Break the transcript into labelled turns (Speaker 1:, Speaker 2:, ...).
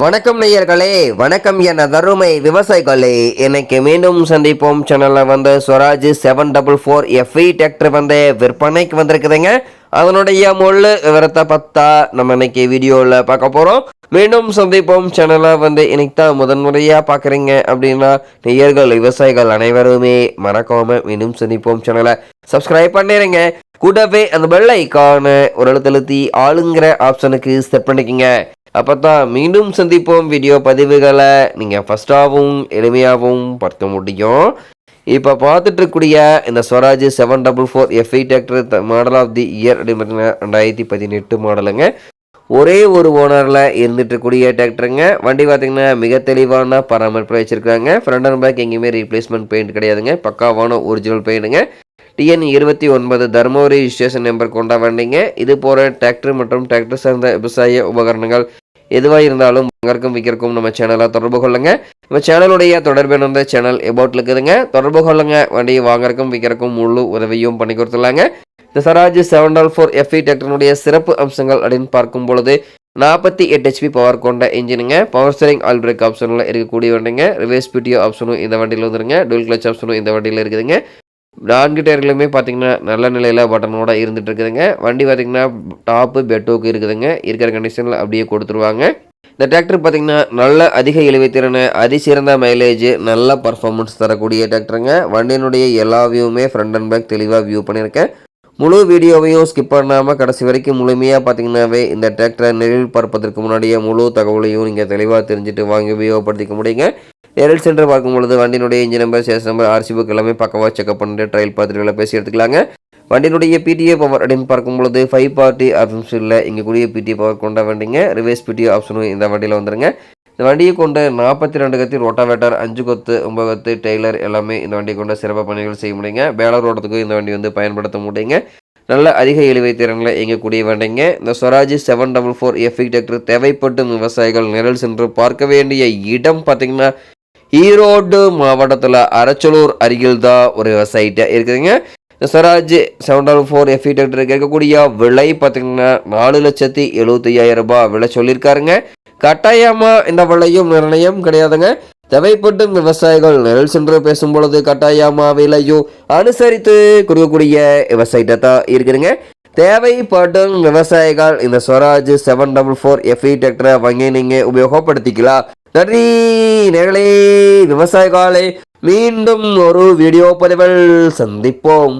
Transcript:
Speaker 1: வணக்கம் நேயர்களே வணக்கம் என தருமை விவசாயிகளே. இன்னைக்கு மீண்டும் சந்திப்போம். சேனலில் வந்து Swaraj seven double four FE tractor வந்து விற்பனைக்கு வந்திருக்குதுங்க. அதனுடைய முழு விவரத்தை பார்த்தா நம்ம இன்னைக்கு வீடியோவில் பார்க்க போகிறோம் மீண்டும் சந்திப்போம். சேனலை வந்து இன்னைக்கு தான் முதன்முறையாக பார்க்குறீங்க அப்படின்னா நேயர்கள் விவசாயிகள் அனைவருமே மறக்காம மீண்டும் சந்திப்போம். சேனலை சப்ஸ்கிரைப் பண்ணிடுங்க கூடவே அந்த பெல் ஐக்கான ஒரு எழுத்தழுத்தி ஆளுங்கிற ஆப்ஷனுக்கு செட் பண்ணிக்கோங்க. அப்போ தான் மீண்டும் சந்திப்போம் வீடியோ பதிவுகளை. நீங்கள் ஃபஸ்ட்டாகவும் எளிமையாகவும் பார்க்க முடியும். இப்போ பார்த்துட்ருக்கூடிய இந்த Swaraj seven double four FE tractor model of the year அப்படின்னு பார்த்தீங்கன்னா ரெண்டாயிரத்தி பதினெட்டு மாடலுங்க ஒரே ஒரு ஓனரில் இருந்துட்டு டிராக்டருங்க வண்டி பார்த்தீங்கன்னா மிக தெளிவான பராமரிப்பு வச்சுருக்காங்க. ஃப்ரண்ட் அண்ட் பேக் எங்கேயுமே ரீப்ளேஸ்மெண்ட் பெயிண்ட் கிடையாதுங்க. பக்காவான ஒரிஜினல் பெயிண்ட்டுங்க டிஎன் இருபத்தி ஒன்பது தர்மபுரி ஸ்டேஷன் நம்பர் கொண்டா வண்டிங்க. இது போகிற டிராக்டர் மற்றும் டிராக்டர் சார்ந்த விவசாய உபகரணங்கள் எதுவாக இருந்தாலும் வாங்கறக்கும் விற்கிறக்கும் நம்ம சேனலை தொடர்பு கொள்ளுங்க. நம்ம சேனலுடைய தொடர்பு இருந்த சேனல் எபவுட்ல இருக்குதுங்க. தொடர்பு கொள்ளுங்க. வண்டியை வாங்கறக்கும் விற்கிறக்கும் முழு உதவியும் பண்ணி கொடுத்துடலாங்க. இந்த Swaraj seven double four FE டெக்டனுடைய சிறப்பு அம்சங்கள் அப்படின்னு பார்க்கும் பொழுது நாற்பத்தி எட்டு ஹெச்பி பவர் கொண்ட இன்ஜினுங்க பவர் ஸ்டரிங் ஆல் பிரேக் ஆப்ஷனில் இருக்கக்கூடிய வண்டிங்க. ரிவேஸ் பிடிஓ ஆப்ஷனும் இந்த வண்டியில் வந்துருங்க. டூல் கிளச் ஆப்ஷனும் இந்த வண்டியில் இருக்குதுங்க. நான்கு டயர்களுமே பார்த்தீங்கன்னா நல்ல நிலையில் பட்டனோட இருந்துட்டு இருக்குதுங்க. வண்டி பார்த்தீங்கன்னா டாப்பு பெட்டோக்கு இருக்குதுங்க. இருக்கிற கண்டிஷனில் அப்படியே கொடுத்துருவாங்க. இந்த டிராக்டர் பார்த்தீங்கன்னா நல்ல அதிக இழுவைத்திறனை அதிசிறந்த மைலேஜ் நல்ல பர்ஃபார்மன்ஸ் தரக்கூடிய டிராக்டருங்க வண்டியினுடைய எல்லா வியூவுமே ஃப்ரண்ட் அண்ட் பேக் தெளிவாக வியூ பண்ணியிருக்கேன். முழு வீடியோவையும் ஸ்கிப் பண்ணாமல் கடைசி வரைக்கும் முழுமையாக பார்த்தீங்கன்னாவே இந்த டிராக்டரை நெழில் பார்ப்பதற்கு முன்னாடியே முழு தகவலையும் நீங்கள் தெளிவாக தெரிஞ்சுட்டு வாங்கி உபயோகப்படுத்திக்க முடியுங்க. நேரில் சென்று பார்க்கும் பொழுது வண்டியினுடைய engine number chassis number RC book எல்லாமே பக்கவாக செக்அப் பண்ணிட்டு ட்ரையல் பார்த்துட்டு வேலை பேசி எடுத்துக்கலாங்க. வண்டியினுடைய பிடிஏ பவர் அப்படின்னு பார்க்கும் பொழுது ஃபைவ் பார்ட்டி ஆப்ஷன்ஸ் இல்லை. இங்கே கூடிய பிடிஏ பவர் கொண்ட வண்டிங்க. ரிவர்ஸ் பிடிஏ ஆப்ஷனும் இந்த வண்டியில் வந்துருங்க. இந்த வண்டியை கொண்டு நாற்பத்தி ரெண்டு கத்தி ரோட்டாவேட்டர் அஞ்சு கொத்து ஒம்பது கொத்து டெய்லர் எல்லாமே இந்த வண்டியை கொண்டு சிறப்பு பணிகள் செய்ய முடியுங்க. பேலர் ஓட்டத்துக்கும் இந்த வண்டி வந்து பயன்படுத்த முடியுங்க. நல்ல அதிக இழுவை திறனில் இயங்கக்கூடிய வண்டிங்க. இந்த Swaraj seven double four FE tractor தேவைப்படும் விவசாயிகள் நிழல் சென்று பார்க்க வேண்டிய இடம் பார்த்தீங்கன்னா ஈரோடு மாவட்டத்தில் அரச்சலூர் அருகில் தான் ஒரு விவசாயிட்ட இருக்குதுங்க. இந்த Swaraj seven double four FE டிராக்டருக்கு இருக்கக்கூடிய விலை பார்த்தீங்கன்னா நாலு லட்சத்தி எழுபத்தி ஐயாயிரம் ரூபாய் விலை சொல்லியிருக்காருங்க. கட்டாயமாக இந்த விலையும் நிர்ணயம் கிடையாதுங்க. தேவைப்படும் விவசாயிகள் நிழல் சென்று பேசும் பொழுது கட்டாயமா விலையும் அனுசரித்து கொடுக்கக்கூடிய விவசாயிட்ட தான் இருக்குதுங்க தேவைப்படும் விவசாயிகள் இந்த Swaraj seven double four FE டிராக்டரை வாங்கி நீங்கள் உபயோகப்படுத்திக்கலாம். நன்றி. நேர்களே விவசாயிகளே மீண்டும் ஒரு வீடியோ பதிவில் சந்திப்போம்.